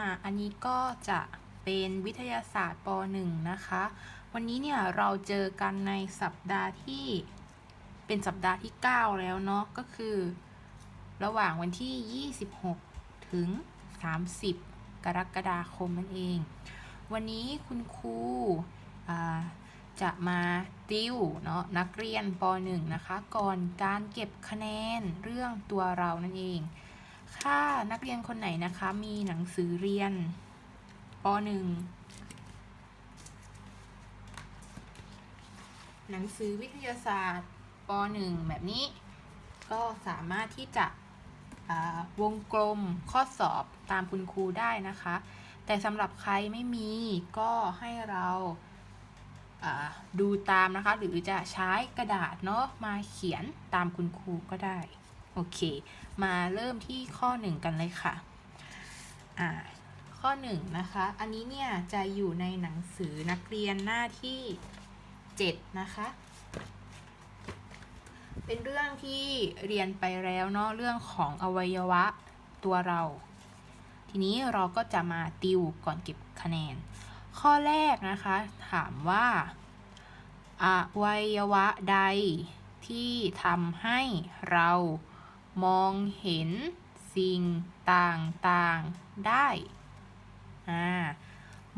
อ่าอันนี้ก็จะเป็นวิทยาศาสตร์ป .1 นะคะ วันนี้เนี่ยเราเจอกันในสัปดาห์ที่เป็นสัปดาห์ที่ 9 แล้วเนาะ ก็คือ ระหว่างวันที่ 26 ถึง 30 กรกฎาคมนั่นเอง วันนี้คุณครูจะมาติวเนาะนักเรียนป .1 นะคะ ก่อนการเก็บคะแนนเรื่องตัวเรานั่นเอง ถ้านักเรียนคนไหนนะคะ มีหนังสือเรียนป .1 หนังสือวิทยาศาสตร์ป .1 แบบนี้ ก็สามารถที่จะวงกลมข้อสอบตามคุณครูได้นะคะ แต่สำหรับใครไม่มีก็ให้เราาดูตามนะคะ หรือจะใช้กระดาษเนาะมาเขียนตามคุณครูก็ได้ โอเค มาเริ่มที่ข้อ 1 กันเลยค่ะ อ่า ข้อ 1 นะคะ อันนี้เนี่ยจะอยู่ในหนังสือนักเรียนหน้าที่ 7 นะคะ เป็นเรื่องที่เรียนไปแล้วเนาะ เรื่องของอวัยวะตัวเรา ทีนี้เราก็จะมาติวก่อนเก็บคะแนน ข้อแรกนะคะ ถามว่าอวัยวะใดที่ทำให้เรา มองเห็นสิ่งต่างๆได้ อ่า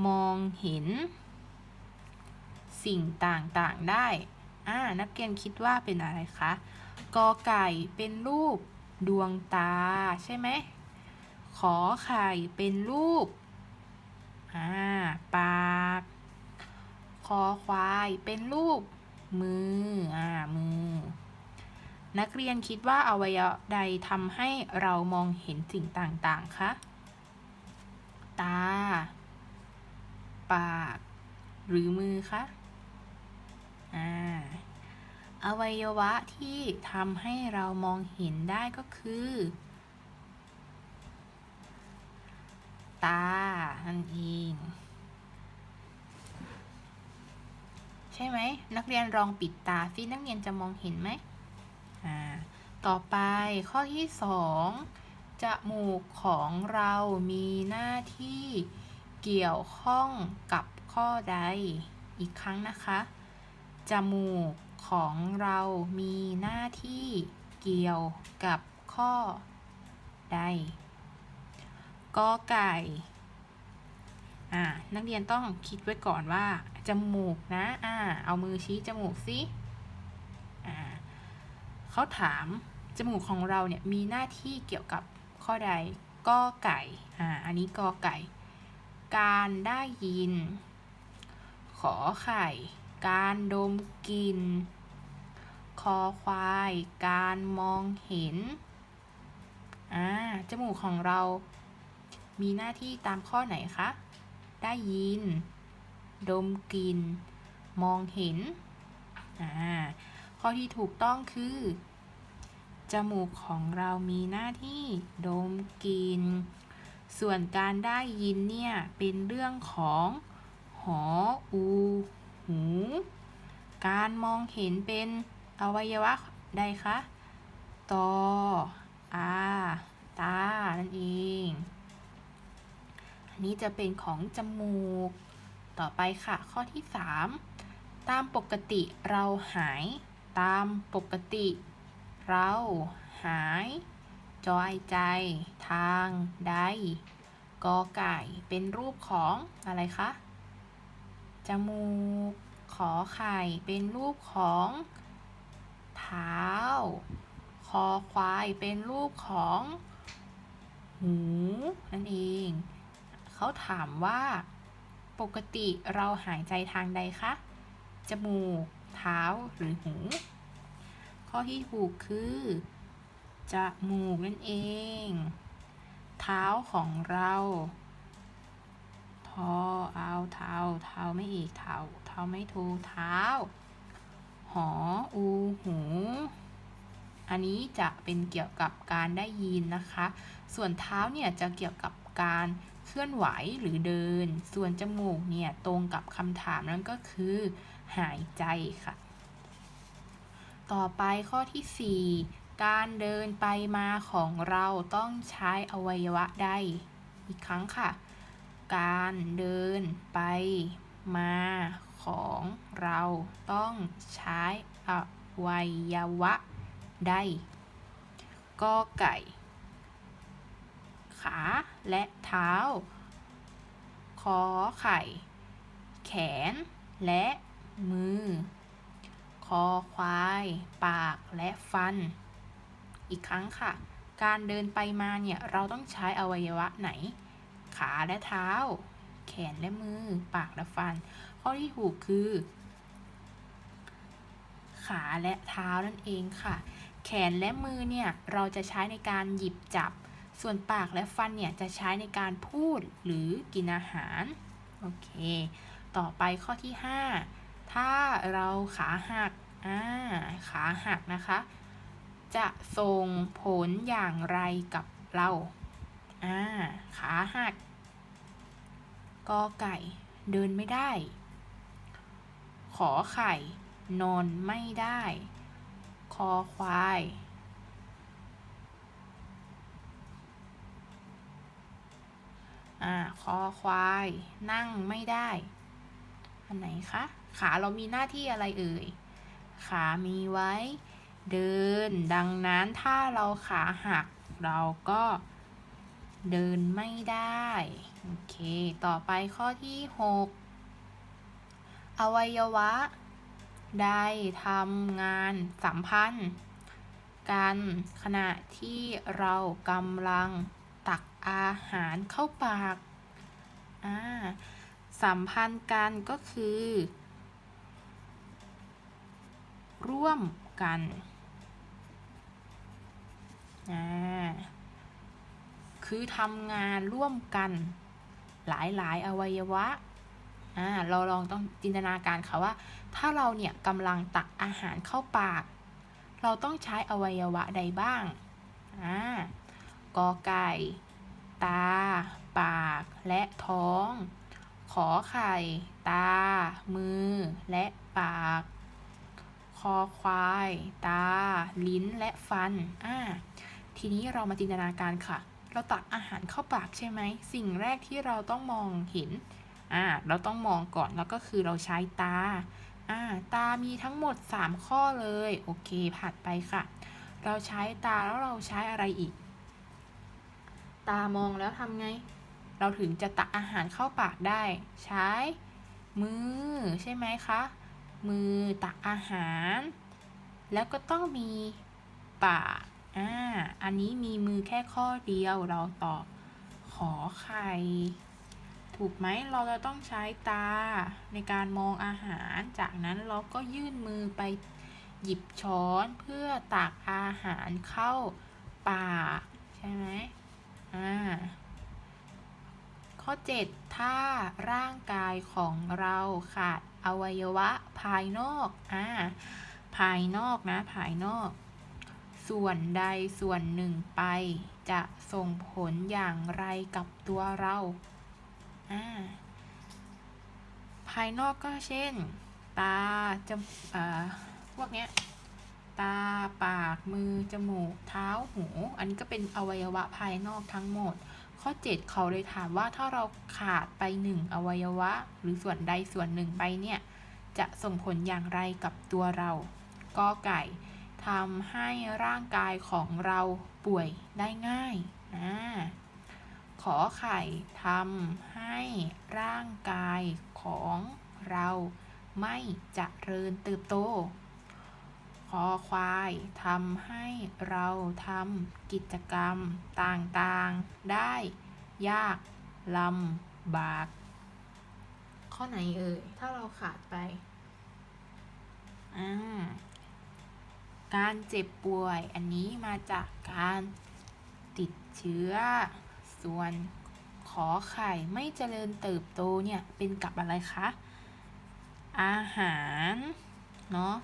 มองเห็น สิ่งต่างๆได้ อ่า นักเรียนคิดว่าเป็นอะไรคะ กอไก่เป็นรูปดวงตาใช่ไหม ขอไข่เป็นรูป อ่า ปาก คอควายเป็นรูป มือ อ่า มือ นักเรียนคิดว่าอวัยวะใดทำให้เรามองเห็นสิ่งต่างๆ คะ ตา ปาก หรือมือคะอ่าอวัยวะที่ทำให้เรามองเห็นได้ก็คือ ตา นั่นเอง ใช่ไหม นักเรียนลองปิดตาซินักเรียนจะมองเห็นไหม ต่อไปข้อที่สองจมูกของเรามีหน้าที่เกี่ยวข้องกับข้อใด อีกครั้งนะคะ จมูกของเรามีหน้าที่เกี่ยวกับข้อใดกอไก่นักเรียนต้องคิดไว้ก่อนว่า จมูกนะ อ่า เอามือชี้จมูกสิ เขาถามจมูกของเราเนี่ยมีหน้าที่เกี่ยวกับข้อใดกอไก่อ่าอันนี้กอไก่ การได้ยิน ขอไข่ การดมกลิ่นคอควาย การมองเห็นอ่าจมูกของเรา มีหน้าที่ตามข้อไหนคะ ได้ยิน ดมกลิ่น มองเห็นอ่า ข้อที่ถูกต้องคือ จมูกของเรามีหน้าที่ดมกลิ่น ส่วนการได้ยินเนี่ย เป็นเรื่องของหออู หู การมองเห็นเป็นอวัยวะใดคะ ตอ อา ตา นั่นเอง อันนี้จะเป็นของจมูก ต่อไปค่ะ ข้อที่ 3 ตามปกติเราหาย ตามปกติ เราหายจอยใจ ทางใดกอไก่เป็นรูปของอะไรคะ จมูก ขอไข่เป็นรูปของเท้า คอควายเป็นรูปของ หู นั่นเอง เขาถามว่า ปกติเราหายใจทางใดคะ จมูก เท้าหรือหู ข้อที่ถูกคือจมูกนั่นเอง เท้าของเราทอเอาเท้าเท้าไม่เอกเท้าเท้าไม่โทเท้า หออูหู อันนี้จะเป็นเกี่ยวกับการได้ยินนะคะ ส่วนเท้าเนี่ยจะเกี่ยวกับการเคลื่อนไหวหรือเดิน ส่วนจมูกเนี่ยตรงกับคำถามนั่นก็คือ หายใจค่ะ ต่อไปข้อที่ 4 การเดินไปมาของเราต้องใช้อวัยวะใด อีกครั้งค่ะ การเดินไปมาของเราต้องใช้อวัยวะใดกอไก่ ขาและเท้า ขอไข่ แขนและ มือ คอควาย ปากและฟัน อีกครั้งค่ะ การเดินไปมาเนี่ย เราต้องใช้อวัยวะไหน ขาและเท้า แขนและมือ ปากและฟัน ข้อที่ถูกคือ ขาและเท้านั่นเองค่ะ แขนและมือเนี่ย เราจะใช้ในการหยิบจับ ส่วนปากและฟันเนี่ยจะใช้ในการพูดหรือกินอาหาร โอเค ต่อไปข้อที่ 5 ถ้าเราขาหักอ่าขาหักนะคะ จะส่งผลอย่างไรกับเราอ่าขาหักกอไก่เดินไม่ได้ ขอไข่ นอนไม่ได้ คอควาย อ่า คอควาย นั่งไม่ได้ อันไหนคะ ขาเรามีหน้าที่อะไรเอ่ย ขามีไว้ เดิน ดังนั้นถ้าเราขาหักเราก็เดินไม่ได้ โอเค ต่อไปข้อที่ 6 อวัยวะ ได้ทำงานสัมพันธ์ กันขณะที่เรากำลังตักอาหารเข้าปากอ่าสัมพันธ์กันก็คือ ร่วมกันอ่าคือทำงานร่วมกันหลายๆ อวัยวะอ่าเราลองต้องจินตนาการค่ะว่า ถ้าเราเนี่ยกำลังตักอาหารเข้าปาก เราต้องใช้อวัยวะใดบ้างอ่ากอไก่ ตา ปาก และท้อง ขอไข่ ตา มือ และปาก คอควาย ตา ลิ้นและฟันอ่าทีนี้เรามาจินตนาการค่ะ เราตักอาหารเข้าปากใช่ไหม สิ่งแรกที่เราต้องมองเห็นอ่าเราต้องมองก่อนแล้วก็คือเราใช้ตาอ่าตามีทั้งหมด 3 ข้อเลย โอเคผัดไปค่ะ เราใช้ตาแล้วเราใช้อะไรอีก ตามองแล้วทำไง เราถึงจะตักอาหารเข้าปากได้ ใช้มือใช่ไหมคะ มือตักอาหาร แล้วก็ต้องมีปากอ่าอันนี้มีมือแค่ข้อเดียวเราตอบขอไข่ถูกไหมเราจะต้องใช้ตาในการมองอาหาร จากนั้นเราก็ยื่นมือไปหยิบช้อนเพื่อตักอาหารเข้าปากใช่ไหมอ่าข้อ 7 ถ้าร่างกายของเราขาด อวัยวะภายนอก อ่า ภายนอกนะ ภายนอก ส่วนใดส่วนหนึ่งไป จะส่งผลอย่างไรกับตัวเรา อ่า ภายนอกก็เช่น ตาจมอ่าพวกเนี้ย ตา ปาก มือ จมูก เท้า หู อันนี้ก็เป็นอวัยวะภายนอกทั้งหมด ข้อ 7 เขาเลยถามว่าถ้าเราขาดไปหนึ่งอวัยวะ หรือส่วนใดส่วนหนึ่งไปเนี่ย จะส่งผลอย่างไรกับตัวเรากอไก่ทำให้ร่างกายของเราป่วยได้ง่ายอ่าขอไข่ทำให้ร่างกายของเราไม่จเจริญเติบโต คอควายทำให้เราทำกิจกรรมต่างๆ ได้ยากลำบาก ข้อไหนเอ่ย ถ้าเราขาดไป การเจ็บป่วยอันนี้มาจากการติดเชื้อ ส่วนขอไข่ไม่เจริญเติบโตเนี่ย เป็นกับอะไรคะ อาหาร เนาะ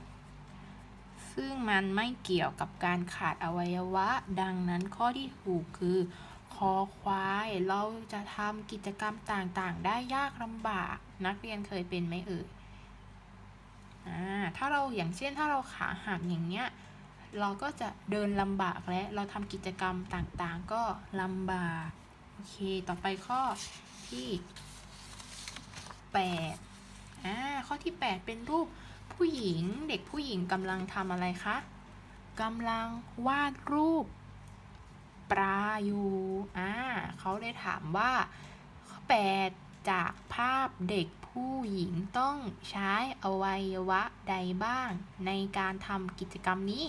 ซึ่งมันไม่เกี่ยวกับการขาดอวัยวะ ดังนั้นข้อที่ถูกคือคอควาย เราจะทำกิจกรรมต่างๆ ได้ยากลำบาก นักเรียนเคยเป็นไหมเอ่ยอ่าถ้าเราอย่างเช่นถ้าเราขาหักอย่างเงี้ย เราก็จะเดินลำบากและเราทำกิจกรรมต่างๆ ก็ลำบาก โอเค ต่อไปข้อที่แปดอ่าข้อที่แปดเป็นรูป ผู้หญิงเด็กผู้หญิงกำลังทำอะไรคะกำลังวาดรูป ปลาอยู่อ่าเขาได้ถามว่าข้อแปดจากภาพเด็กผู้หญิงต้องใช้อวัยวะใดบ้าง ในการทำกิจกรรมนี้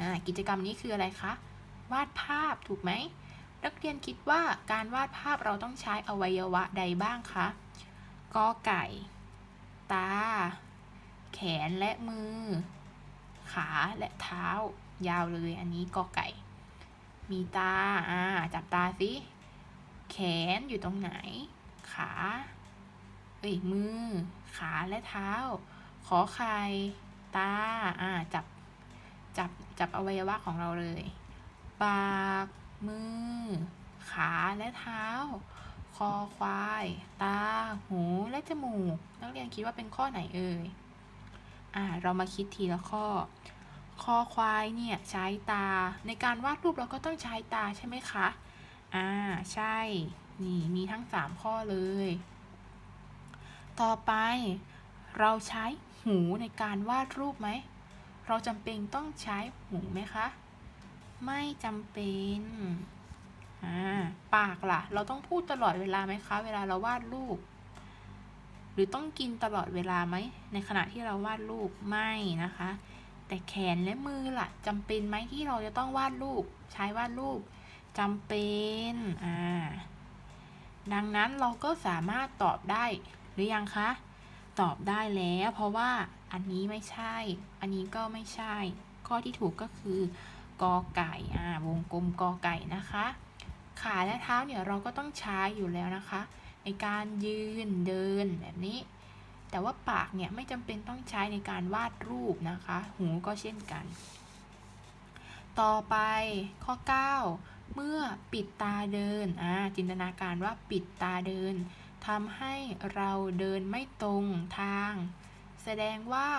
อ่ากิจกรรมนี้คืออะไรคะ วาดภาพถูกไหมนักเรียนคิดว่าการวาดภาพเราต้องใช้อวัยวะใดบ้างคะกอไก่ ตา แขนและมือ ขาและเท้า ยาวเลยอันนี้กอไก่ มีตาอ่าจับตาสิแขนอยู่ตรงไหน ขาเอ้ยมือ ขาและเท้า ขอไข่ตาอ่าจับจับจับอวัยวะของเราเลย ปาก มือ ขาและเท้า คอควาย ตา หูและจมูก นักเรียนคิดว่าเป็นข้อไหนเอ่ย อ่าเรามาคิดทีละข้อ คอควายเนี่ยใช้ตา ในการวาดรูปเราก็ต้องใช้ตาใช่ไหมคะ อ่า ใช่ นี่มีทั้ง 3 ข้อเลย ต่อไปเราใช้หูในการวาดรูปไหม เราจำเป็นต้องใช้หูไหมคะ ไม่จำเป็น อ่า ปากล่ะ เราต้องพูดตลอดเวลาไหมคะ เวลาเราวาดรูป รือต้องกินตลอดเวลาไหม ในขณะที่เราวาดรูปไม่นะคะ แต่แขนและมือล่ะจำเป็นไหมที่เราจะต้องวาดรูป ใช้วาดรูปจำเป็นอ่าดังนั้นเราก็สามารถตอบได้หรือยังคะตอบได้แล้ว เพราะว่าอันนี้ไม่ใช่ อันนี้ก็ไม่ใช่ ข้อที่ถูกก็คือกอไก่อ่าวงกลมกอไก่นะคะ ขาและเท้าเนี่ยเราก็ต้องใช้อยู่แล้วนะคะ ในการยืนเดินแบบนี้ แต่ว่าปากเนี่ยไม่จำเป็นต้องใช้ในการวาดรูปนะคะ หูก็เช่นกัน ต่อไปข้อ 9 เมื่อปิดตาเดินอ่าจินตนาการว่าปิดตาเดินทำให้เราเดินไม่ตรงทาง แสดงว่า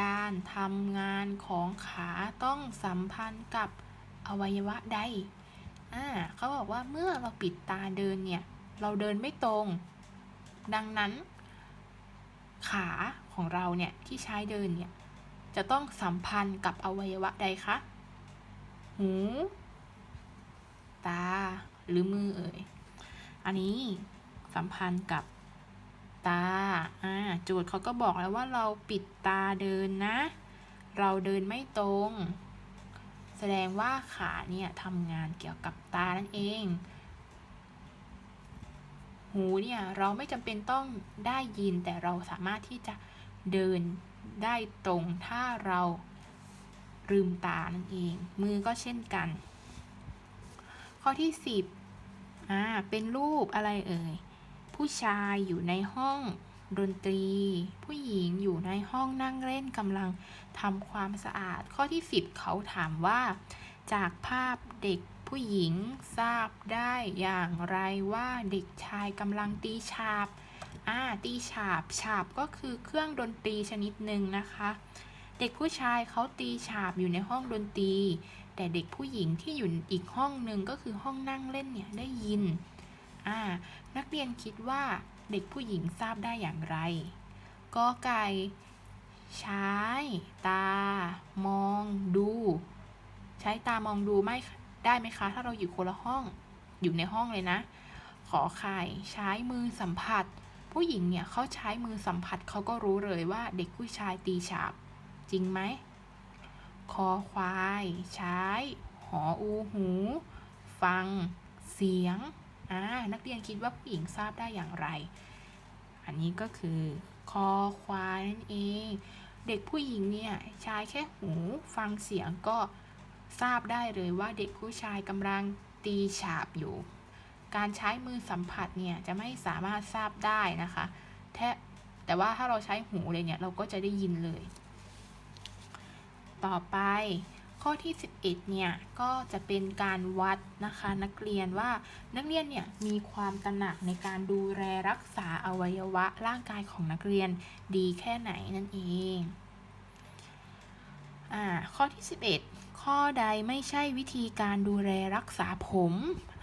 การทำงานของขาต้องสัมพันธ์กับอวัยวะใดอ่าเขาบอกว่าเมื่อเราปิดตาเดินเนี่ย เราเดินไม่ตรง ดังนั้น ขาของเราเนี่ยที่ใช้เดินเนี่ยจะต้องสัมพันธ์กับอวัยวะใดคะ หู ตา หรือมือเอ่ย อันนี้สัมพันธ์กับตา อ่าโจทย์เขาก็บอกแล้วว่าเราปิดตาเดินนะ เราเดินไม่ตรง แสดงว่าขาเนี่ยทำงานเกี่ยวกับตานั่นเอง หูเนี่ยเราไม่จำเป็นต้องได้ยินแต่เราสามารถที่จะเดินได้ตรงถ้าเราลืมตานั่นเอง มือก็เช่นกัน ข้อที่ 10อ่าเป็นรูปอะไรเอ่ย ผู้ชายอยู่ในห้องดนตรี ผู้หญิงอยู่ในห้องนั่งเล่นกำลังทำความสะอาด ข้อที่ 10 เขาถามว่า จากภาพเด็ก ผู้หญิงทราบได้อย่างไรว่าเด็กชายกำลังตีฉาบอ่าตีฉาบฉาบก็คือเครื่องดนตรีชนิดหนึ่งนะคะ เด็กผู้ชายเขาตีฉาบอยู่ในห้องดนตรี แต่เด็กผู้หญิงที่อยู่อีกห้องหนึ่งก็คือห้องนั่งเล่นเนี่ยได้ยินอ่านักเรียนคิดว่าเด็กผู้หญิงทราบได้อย่างไรกอไก่ใช้ตา มองดู ใช้ตามองดูไม่ ได้ไหมคะ ถ้าเราอยู่คนละห้อง อยู่ในห้องเลยนะ ขอไข่ใช้มือสัมผัส ผู้หญิงเนี่ยเขาใช้มือสัมผัสเขาก็รู้เลยว่าเด็กผู้ชายตีฉาบ จริงไหม คอควาย ใช้ หออูหู ฟัง เสียงอ่านักเรียนคิดว่าผู้หญิงทราบได้อย่างไร อันนี้ก็คือ คอควายนั่นเอง เด็กผู้หญิงเนี่ยใช้แค่หูฟังเสียงก็ ทราบได้เลยว่าเด็กผู้ชายกำลังตีฉาบอยู่ การใช้มือสัมผัสเนี่ยจะไม่สามารถทราบได้นะคะแทแต่ว่าถ้าเราใช้หูเลยเนี่ยเราก็จะได้ยินเลย ต่อไปข้อที่ 11 เนี่ย ก็จะเป็นการวัดนะคะนักเรียนว่านักเรียนเนี่ยมีความตระหนักในการดูแลรักษาอวัยวะร่างกายของนักเรียนดีแค่ไหนนั่นเอง อ่า ข้อที่ 11 ข้อใดไม่ใช่วิธีการดูแลรักษาผม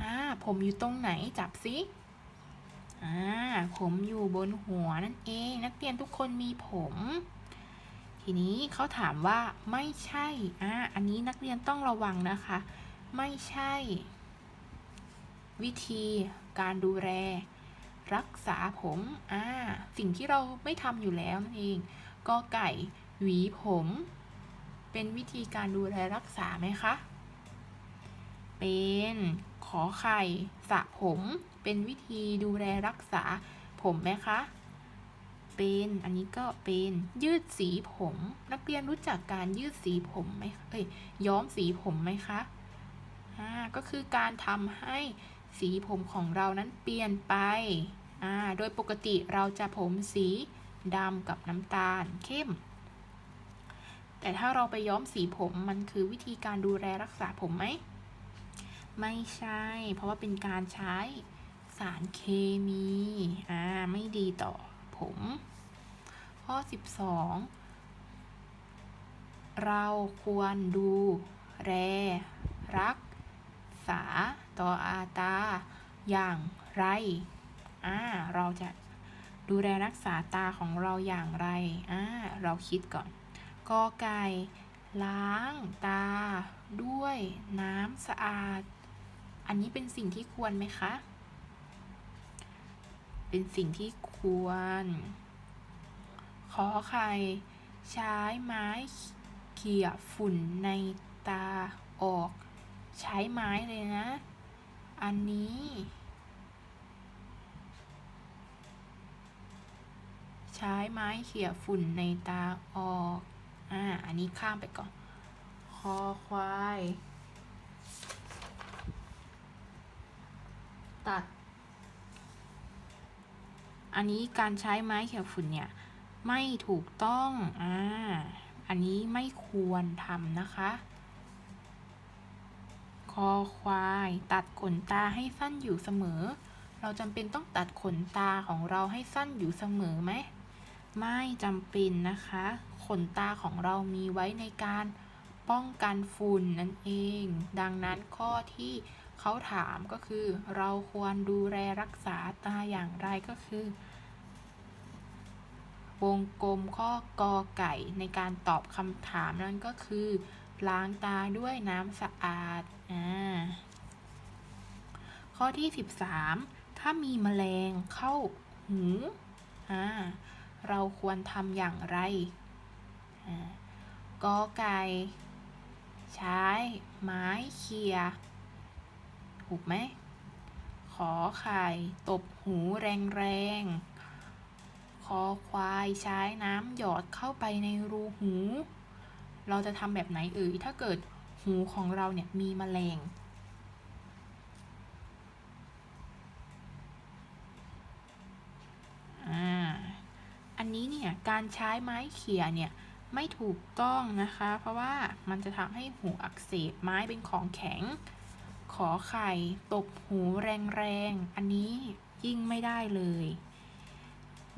อ่าผมอยู่ตรงไหนจับสิอ่าผมอยู่บนหัวนั่นเอง นักเรียนทุกคนมีผม ทีนี้เขาถามว่าไม่ใช่อ่าอันนี้นักเรียนต้องระวังนะคะ ไม่ใช่ วิธีการดูแลรักษาผมอ่าสิ่งที่เราไม่ทำอยู่แล้วนั่นเองก็ไก่หวีผม เป็นวิธีการดูแลรักษาไหมคะ เป็นขอไข่สระผม เป็นวิธีดูแลรักษาผมไหมคะ เป็น อันนี้ก็เป็นยืดสีผม นักเรียนรู้จักการยืดสีผมไหมเอ้ย ย้อมสีผมไหมคะอ่าก็คือการทำให้สีผมของเรานั้นเปลี่ยนไปอ่าโดยปกติเราจะผมสีดำกับน้ำตาลเข้ม แต่ถ้าเราไปย้อมสีผมมันคือวิธีการดูแลรักษาผมไหม ไม่ใช่ เพราะว่าเป็นการใช้สารเคมี อ่า ไม่ดีต่อผม ข้อ 12 เราควรดูแลรักษาต่ออาตาอย่างไร อ่า เราจะดูแลรักษาตาของเราอย่างไร อ่า เราคิดก่อน กอไก่ ล้างตา ด้วยน้ำสะอาด อันนี้เป็นสิ่งที่ควรไหมคะ เป็นสิ่งที่ควร ขอไข่ใช้ไม้เขี่ยฝุ่นในตาออก ใช้ไม้เลยนะ อันนี้ ใช้ไม้เขี่ยฝุ่นในตาออก อ่า อันนี้ข้ามไปก่อน คอควาย ตัด อันนี้การใช้ไม้เขี่ยฝุ่นเนี่ย ไม่ถูกต้อง อ่า อันนี้ไม่ควรทำนะคะ คอควาย ตัดขนตาให้สั้นอยู่เสมอ เราจำเป็นต้องตัดขนตาของเราให้สั้นอยู่เสมอไหม ไม่จำเป็นนะคะ ขนตาของเรามีไว้ในการป้องกันฝุ่นนั่นเอง ดังนั้นข้อที่เขาถามก็คือ เราควรดูแลรักษาตาอย่างไรก็คือ วงกลมข้อกอไก่ในการตอบคำถามนั่นก็คือ ล้างตาด้วยน้ำสะอาดอ่าข้อที่ 13 ถ้ามีแมลงเข้าหูอ่าเราควรทำอย่างไร กอไก่ใช้ไม้เขี่ยถูกไหม ขอไข่ตบหูแรงๆ คอควายใช้น้ำหยอดเข้าไปในรูหู เราจะทำแบบไหนเอ่ย ถ้าเกิดหูของเราเนี่ยมีแมลงอ่าอันนี้เนี่ยการใช้ไม้เขี่ยเนี่ย ไม่ถูกต้องนะคะ เพราะว่ามันจะทำให้หูอักเสบไม้เป็นของแข็ง ขอไข่ตบหูแรงๆ อันนี้ยิ่งไม่ได้เลย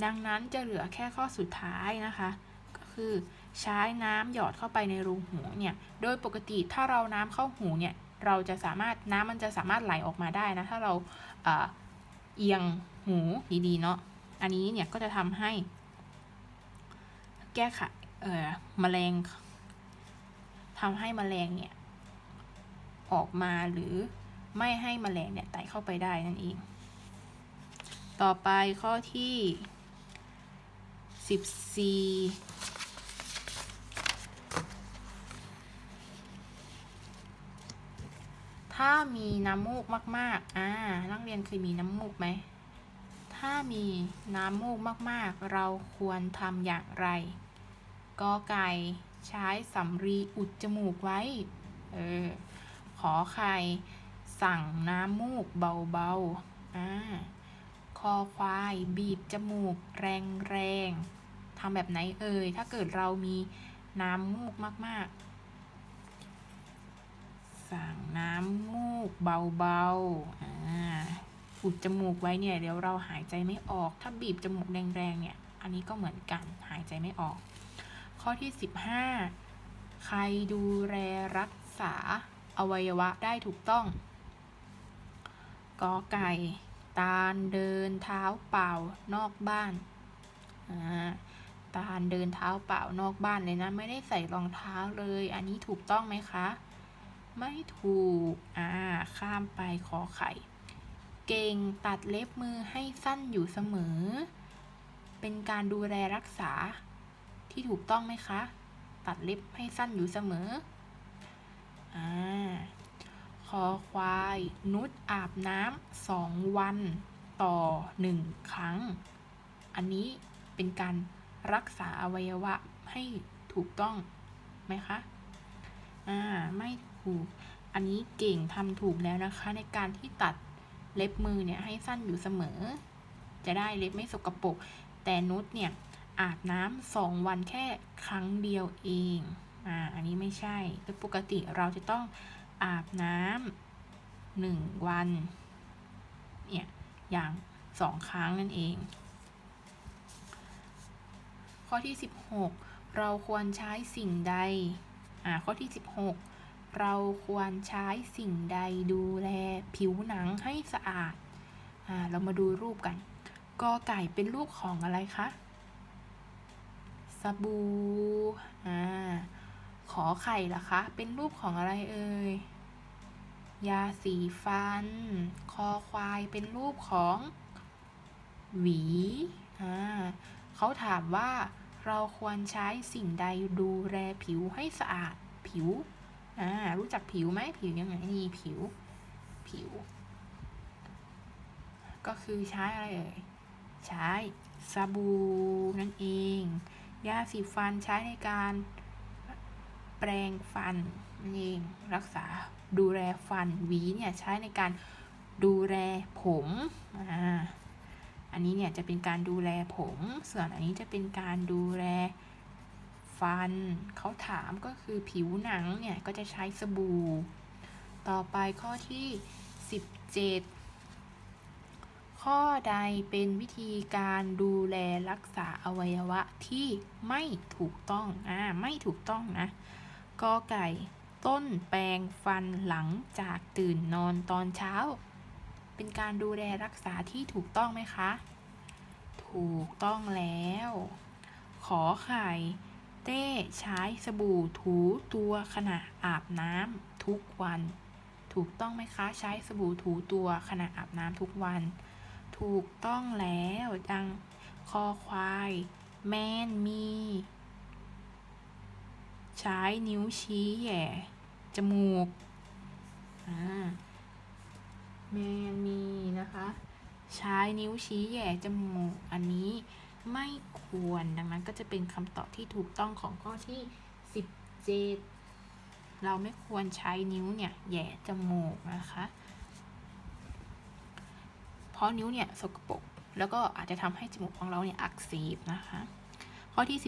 ดังนั้นจะเหลือแค่ข้อสุดท้ายนะคะ ก็คือใช้น้ำหยอดเข้าไปในรูหูเนี่ย โดยปกติถ้าเราน้ำเข้าหูเนี่ยเราจะสามารถน้ำมันจะสามารถไหลออกมาได้นะ ถ้าเราเเอียงหูดีๆเนาะอันนี้เนี่ยก็จะทำให้แก้ไข เอ่อแมลงทำให้มแมลงเนี่ยออกมาหรือไม่ให้มแมลงเนี่ยไต่เข้าไปได้นั่นเอง ต่อไปข้อที่สิบสี่ถ้ามีน้ำมูกมาก ๆ อ่า นักเรียนเคยมีน้ำมูกไหม ถ้ามีน้ำมูกมาก ๆ เราควรทำอย่างไร กอไก่ใช้สำลีอุดจมูกไว้ เออ ขอไข่สั่งน้ำมูกเบาๆอ่าคอควายบีบจมูกแรงๆทำแบบไหนเอ่ย ถ้าเกิดเรามีน้ำมูกมากๆ สั่งน้ำมูกเบาๆอ่าอุดจมูกไว้เนี่ยเดี๋ยวเราหายใจไม่ออก ถ้าบีบจมูกแรงๆเนี่ย อันนี้ก็เหมือนกันหายใจไม่ออก ข้อที่ 15 ใครดูแลรักษาอวัยวะได้ถูกต้อง กอไก่ ตาลเดินเท้าเปล่านอกบ้าน ตาลเดินเท้าเปล่านอกบ้านเลยนะ ไม่ได้ใส่รองเท้าเลย อันนี้ถูกต้องไหมคะ ไม่ถูก อ่า ข้ามไปขอไข่ เก่งตัดเล็บมือให้สั้นอยู่เสมอ เป็นการดูแลรักษา ที่ถูกต้องไหมคะ ตัดเล็บให้สั้นอยู่เสมออ่าคอควาย นุชอาบน้ำสองวันต่อหนึ่งครั้ง อันนี้เป็นการรักษาอวัยวะให้ถูกต้องไหมคะ อ่า ไม่ถูก อันนี้เก่งทำถูกแล้วนะคะ ในการที่ตัดเล็บมือเนี่ยให้สั้นอยู่เสมอ จะได้เล็บไม่สกปรกแต่นุชเนี่ย อาบน้ำสองวันแค่ครั้งเดียวเองอ่าอันนี้ไม่ใช่โดยปกติเราจะต้องอาบน้ำหนึ่งวันเนี่ยอย่างสองครั้งนั่นเอง ข้อที่ 16 เราควรใช้สิ่งใดอ่าข้อที่ 16 เราควรใช้สิ่งใดดูแลผิวหนังให้สะอาดอ่าเรามาดูรูปกันกอไก่เป็นรูปของอะไรคะ สบู่อ่าขอไข่ล่ะคะ เป็นรูปของอะไรเอ่ย ยาสีฟัน คอควายเป็นรูปของหวี อ่าเขาถามว่าเราควรใช้สิ่งใดดูแลผิวให้สะอาดผิว อ่า รู้จักผิวไหมผิวยังไงนี่ผิว ผิว ก็คือใช้อะไรเอ่ย ใช้สบู่นั่นเอง ยาสีฟันใช้ในการแปรงฟันนั่นเองรักษาดูแลฟันหวีเนี่ยใช้ในการดูแลผมอ่าอันนี้เนี่ยจะเป็นการดูแลผม ส่วนอันนี้จะเป็นการดูแลฟันเขาถามก็คือผิวหนังเนี่ยก็จะใช้สบู่ ต่อไปข้อที่ 17 ข้อใดเป็นวิธีการดูแลรักษาอวัยวะที่ไม่ถูกต้อง อ่า ไม่ถูกต้องนะ กอไก่ ต้นแปรงฟันหลังจากตื่นนอนตอนเช้า เป็นการดูแลรักษาที่ถูกต้องไหมคะ ถูกต้องแล้ว ขอไข่ เต้ใช้สบู่ถูตัวขณะอาบน้ำทุกวัน ถูกต้องไหมคะ ใช้สบู่ถูตัวขณะอาบน้ำทุกวัน ถูกต้องแล้วดังคอควาย แมนมี ใช้นิ้วชี้แย่จมูกอ่าแมนมีนะคะ ใช้นิ้วชี้แย่จมูก อันนี้ไม่ควรดังนั้นก็จะเป็นคำตอบที่ถูกต้องของข้อที่ 17 เราไม่ควรใช้นิ้วเนี่ยแย่จมูกนะคะ ราะนิ้วเนี่ยสกปรกแล้วก็อาจจะทำให้จมูกของเราเนี่ยอักเสบนะคะ ข้อที่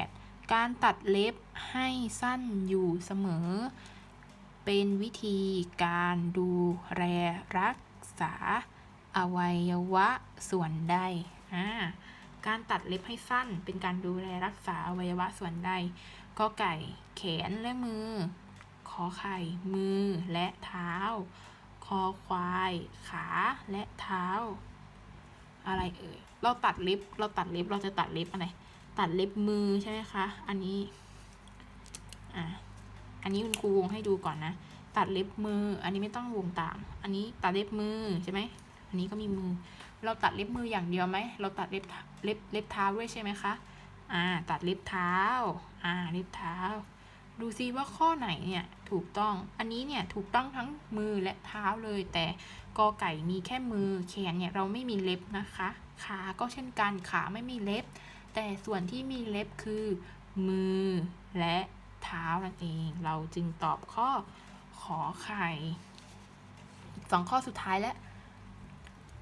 18 การตัดเล็บให้สั้นอยู่เสมอ เป็นวิธีการดูแลรักษาอวัยวะส่วนใดการตัดเล็บให้สั้นเป็นการดูแลรักษาอวัยวะส่วนใดก็ไก่แขนและมือ ขอไข่มือและเท้า อควาย ขาและเท้า อะไรเอ่ย เราตัดเล็บ เราตัดเล็บ เราจะตัดเล็บอะไร ตัดเล็บมือใช่ไหมคะ อันนี้ อ่าอันนี้คุณครูวงให้ดูก่อนนะ ตัดเล็บมือ อันนี้ไม่ต้องวงตาม อันนี้ตัดเล็บมือใช่ไหม อันนี้ก็มีมือ เราตัดเล็บมืออย่างเดียวไหม เราตัดเล็บเท้าเล็บเล็บเท้าด้วยใช่ไหมคะ อ่า ตัดเล็บเท้า อ่า เล็บเท้า ดูซิว่าข้อไหนเนี่ยถูกต้อง อันนี้เนี่ยถูกต้องทั้งมือและเท้าเลย แต่กอไก่มีแค่มือแขนเนี่ยเราไม่มีเล็บนะคะ ขาก็เช่นกันขาไม่มีเล็บ แต่ส่วนที่มีเล็บคือ มือและเท้านั่นเอง เราจึงตอบข้อขอไข่สองข้อสุดท้ายแล้ว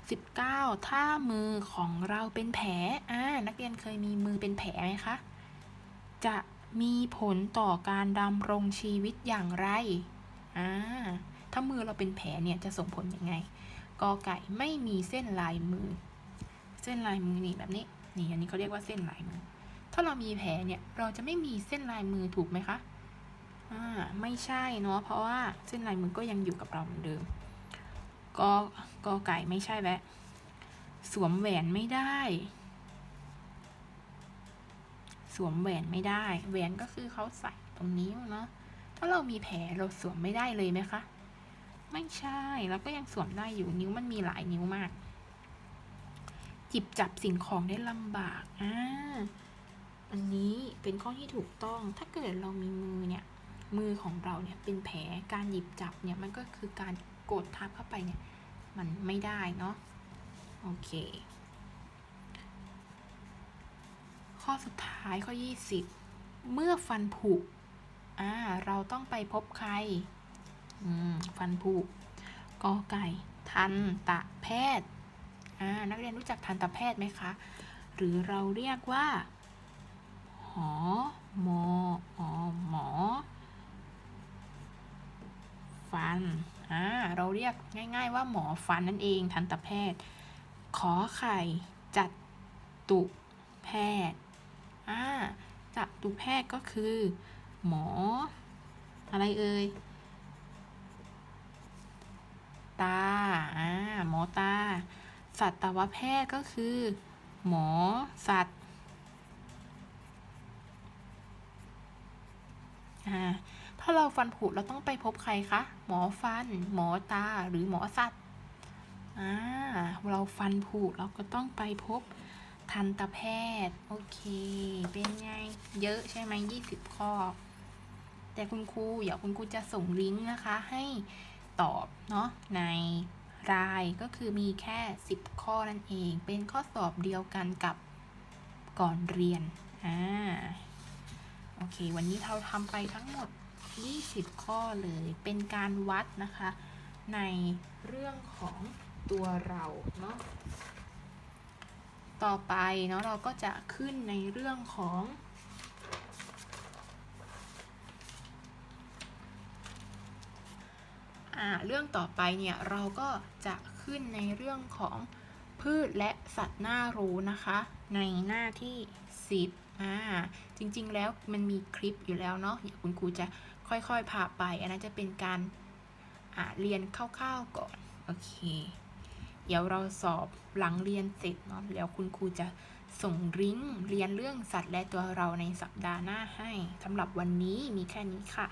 19 ถ้ามือของเราเป็นแผลอ่านักเรียนเคยมีมือเป็นแผลไหมคะ จะ มีผลต่อการดำรงชีวิตอย่างไร อ่า ถ้ามือเราเป็นแผลเนี่ยจะส่งผลยังไง กอไก่ไม่มีเส้นลายมือ เส้นลายมือนี่แบบนี้ นี่อันนี้เขาเรียกว่าเส้นลายมือ ถ้าเรามีแผลเนี่ยเราจะไม่มีเส้นลายมือถูกไหมคะ อ่า ไม่ใช่เนาะ เพราะว่าเส้นลายมือก็ยังอยู่กับเราเหมือนเดิมกกอไก่ไม่ใช่แล้วสวมแหวนไม่ได้ สวมแหวนไม่ได้ แหวนก็คือเขาใส่ตรงนิ้วเนาะถ้าเรามีแผลเราสวมไม่ได้เลยไหมคะไม่ใช่แล้วก็ยังสวมได้อยู่นิ้วมันมีหลายนิ้วมาก จิบจับสิ่งของได้ลำบากอ่าอันนี้เป็นข้อที่ถูกต้องถ้าเกิดเรามีมือเนี่ย มือของเราเนี่ยเป็นแผลการหยิบจับเนี่ยมันก็คือการกดทับเข้าไปเนี่ย มันไม่ได้เนาะโอเค ข้อสุดท้ายข้อ 20 เมื่อฟันผุอ่าเราต้องไปพบใครอืมฟันผุกอไก่ ทันตะแพทย์อ่านักเรียนรู้จักทันตแพทย์ไหมคะ หรือเราเรียกว่า หอหมออหมอ ฟันอ่าเราเรียกง่าย ๆ ว่าหมอฟันนั่นเองทันตแพทย์ ขอไข่จัดตุแพทย์ อ่าจัตุแพทย์ก็คือ หมอ อะไรเอ่ย ตา อ่า หมอตา สัตวแพทย์ก็คือ หมอสัตว์ อ่า ถ้าเราฟันผุเราต้องไปพบใครคะ หมอฟัน หมอตา หรือหมอสัตว์ อ่า เราฟันผุเราก็ต้องไปพบ ทันตแพทย์ โอเค เป็นไง เยอะใช่ไหมยี่สิบข้อ แต่คุณครูเดี๋ยวคุณครูจะส่งลิงก์นะคะ ให้ตอบเนาะในรายก็คือมีแค่ 10 ข้อนั่นเอง เป็นข้อสอบเดียวกันกับก่อนเรียน อ่า โอเค วันนี้เราทำไปทั้งหมด 20 ข้อเลย เป็นการวัดนะคะ ในเรื่องของตัวเราเนาะ ต่อไปเนาะเราก็จะขึ้นในเรื่องของ เรื่องต่อไปเนี่ยเราก็จะขึ้นในเรื่องของพืชและสัตว์น่ารู้นะคะ ในหน้าที่ 10อ่าจริงๆแล้วมันมีคลิปอยู่แล้วเนาะเดี๋ยวคุณครูจะค่อยๆพาไป อันนั้นจะเป็นการเรียนคร่าวๆก่อน โอเค เดี๋ยวเราสอบหลังเรียนเสร็จเนาะแล้วคุณครูจะส่งริงก์เรียนเรื่องสัตว์และตัวเราในสัปดาห์หน้าให้สำหรับวันนี้มีแค่นี้ค่ะ